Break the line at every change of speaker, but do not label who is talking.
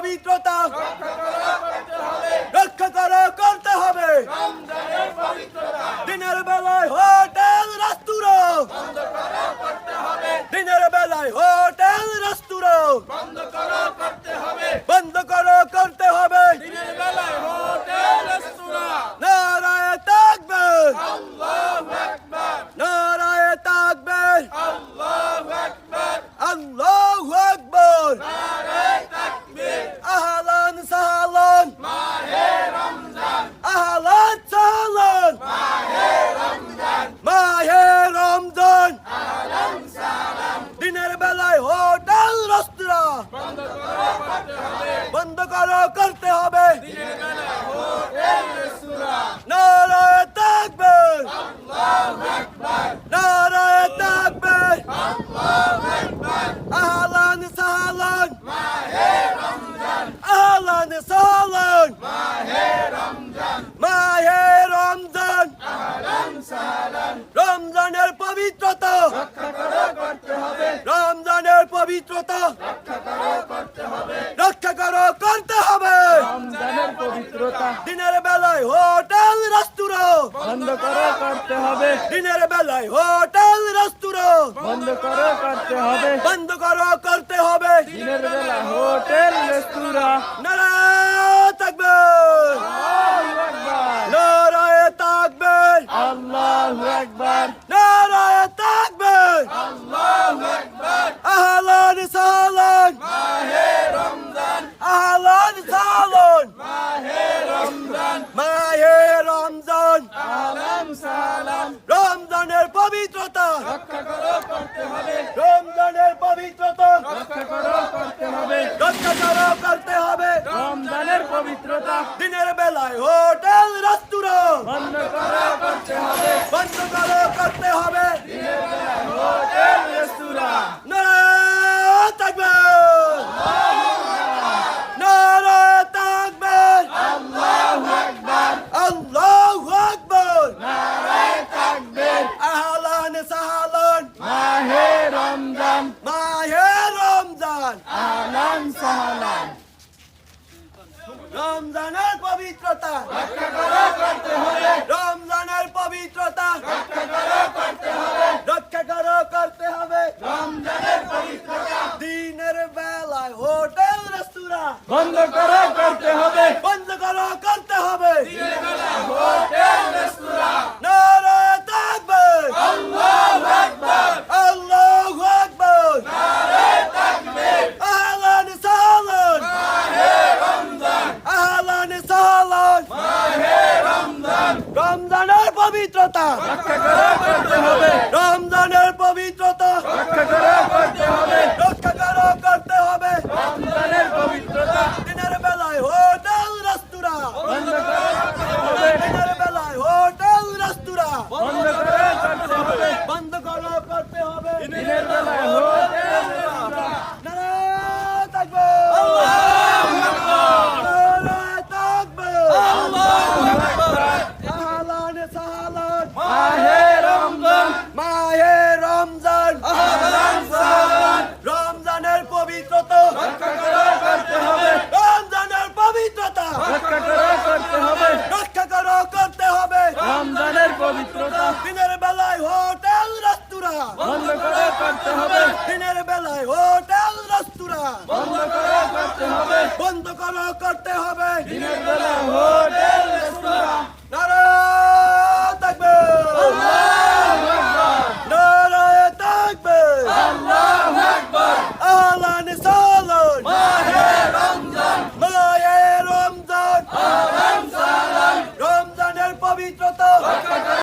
পবিত্রতা। রক্ষা नारा करते हमें नारा तकबीर नारा तकबीर अहलन सहलन अहलन सहलन माहे रमजान
রমজানের পবিত্রতা
রমজানের পবিত্রতা
বন্ধ করো করতে হবে। বন্ধ করো করতে হবে। দিনের বেলা হোটেল রেস্তোরাঁ।
নারা থাকবে। নারায় থাকবে।
আল্লাহু আকবার।
নারায় থাকবে।
আল্লাহু আকবার।
পবিত্রতা। দিনের বেলায় হোটেল রেস্টুরেন্ট
বন্ধ করা করতে হবে।
বন্ধ করা করতে হবে। পবিত্রতা। রমজানের পবিত্রতা।
করতে হবে
রদ করতে হবে।
বন্ধ করে করতে হবে।
দিনের বেলায় হোটেল রেস্তোরাঁ।
বন্ধ করে করতে হবে।
বন্ধ করো করতে হবে।
দিনের বেলায় হোটেল